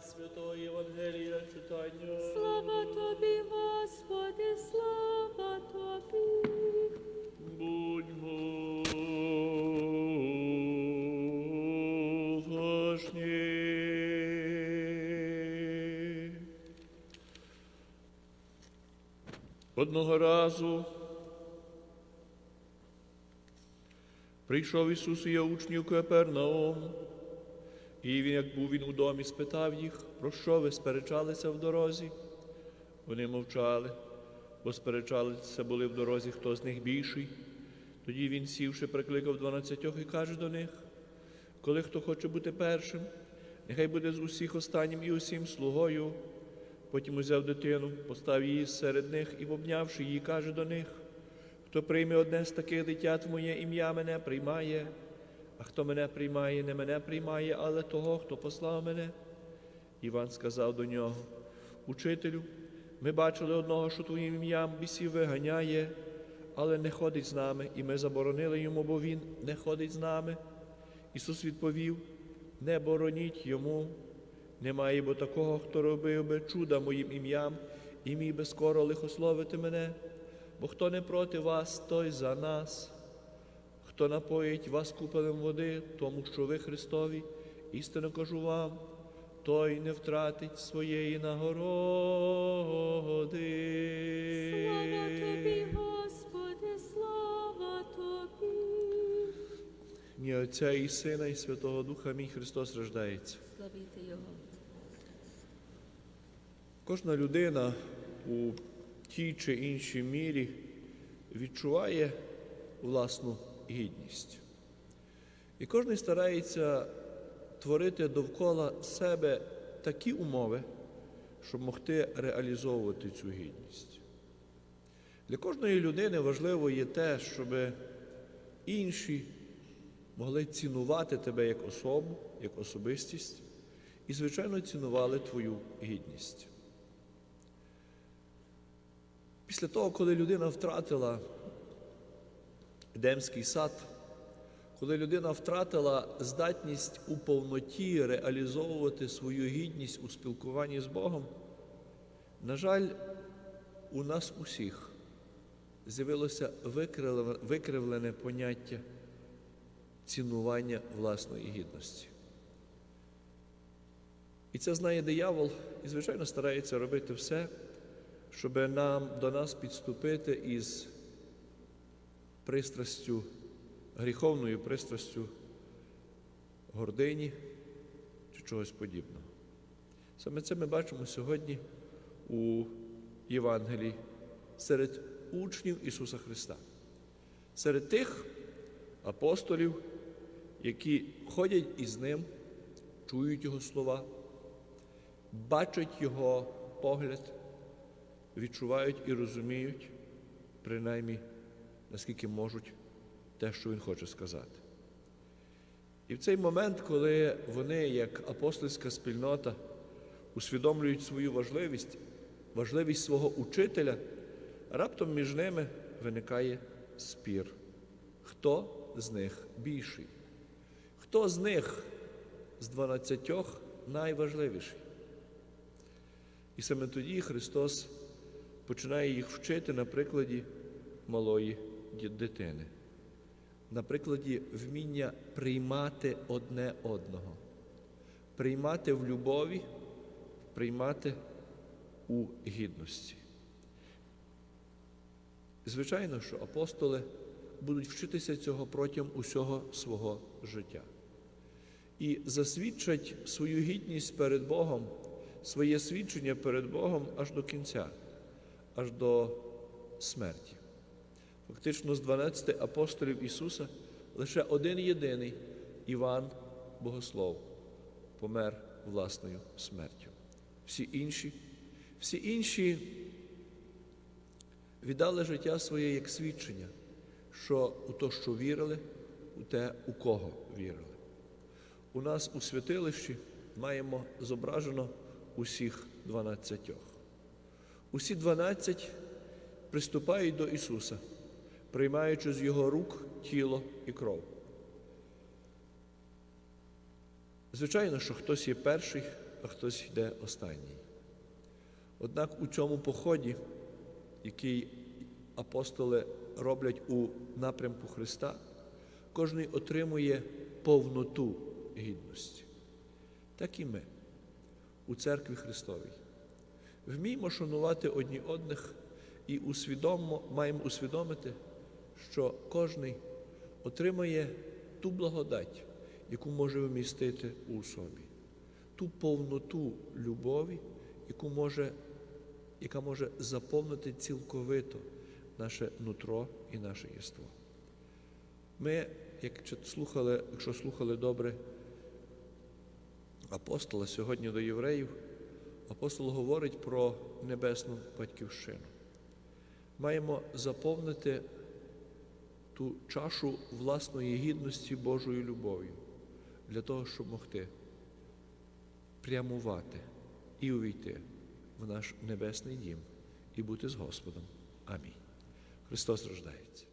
Святого Євангелія читання. Слава тобі, Господи, слава тобі. Будьмо уважні. Одного разу прийшов Ісус і є учнів Капернаум, і він, як був він у домі, спитав їх, про що ви сперечалися в дорозі? Вони мовчали, бо сперечалися були в дорозі, хто з них більший. Тоді він, сівши, прикликав дванадцятьох і каже до них: коли хто хоче бути першим, нехай буде з усіх останнім і усім слугою. Потім узяв дитину, постав її серед них і, обнявши її, каже до них: хто прийме одне з таких дитят в моє ім'я, мене приймає, а хто мене приймає, не мене приймає, але того, хто послав мене. Іван сказав до нього: Учителю, ми бачили одного, що твоїм ім'ям бісів виганяє, але не ходить з нами, і ми заборонили йому, бо він не ходить з нами. Ісус відповів: Не бороніть йому. Немає бо такого, хто робив би чуда моїм ім'ям і міг би скоро лихословити мене, бо хто не проти вас, той за нас. Хто напоїть вас купелем води, тому що ви Христові, істинно кажу вам, той не втратить своєї нагороди. Слава тобі, Господи, слава тобі. Ні Отця і Сина, і Святого Духа, мій Христос рождається. Славіте Його. Кожна людина у тій чи іншій мірі відчуває власну гідність. І кожен старається творити довкола себе такі умови, щоб могти реалізовувати цю гідність. Для кожної людини важливо є те, щоб інші могли цінувати тебе як особу, як особистість, і, звичайно, цінували твою гідність. Після того, коли людина втратила Едемський сад, коли людина втратила здатність у повноті реалізовувати свою гідність у спілкуванні з Богом, на жаль, у нас усіх з'явилося викривлене, поняття цінування власної гідності. І це знає диявол і, звичайно, старається робити все, щоб нам до нас підступити із пристрастю, гріховною пристрастю гордині чи чогось подібного. Саме це ми бачимо сьогодні у Євангелії серед учнів Ісуса Христа, серед тих апостолів, які ходять із Ним, чують Його слова, бачать Його погляд відчувають і розуміють, принаймні, наскільки можуть те, що він хоче сказати. І в цей момент, коли вони, як апостольська спільнота, усвідомлюють свою важливість, важливість свого учителя, раптом між ними виникає спір. Хто з них більший? Хто з них з дванадцятьох найважливіший? І саме тоді Христос починає їх вчити на прикладі малої дитини, на прикладі вміння приймати одне одного, приймати в любові, приймати у гідності. Звичайно, що апостоли будуть вчитися цього протягом усього свого життя і засвідчать свою гідність перед Богом, своє свідчення перед Богом аж до кінця аж до смерті. Фактично, з 12 апостолів Ісуса лише один єдиний Іван Богослов помер власною смертю. Всі інші, всі інші віддали життя своє як свідчення, що у те, що вірили, у те, у кого вірили. У нас у святилищі маємо зображено усіх дванадцятьох. Усі дванадцять приступають до Ісуса, приймаючи з Його рук тіло і кров. Звичайно, що хтось є перший, а хтось йде останній. Однак у цьому поході, який апостоли роблять у напрямку Христа, кожен отримує повноту гідності. Так і ми у церкві Христовій. Вміємо шанувати одні одних і усвідомо, маємо усвідомити, що кожен отримає ту благодать, яку може вмістити у собі, ту повноту любові, яку може, яка може заповнити цілковито наше нутро і наше єство. Ми, як слухали, якщо слухали добре апостола сьогодні до євреїв, апостол говорить про небесну батьківщину. Маємо заповнити ту чашу власної гідності Божою любов'ю для того, щоб могти прямувати і увійти в наш небесний дім і бути з Господом. Амінь. Христос рождається.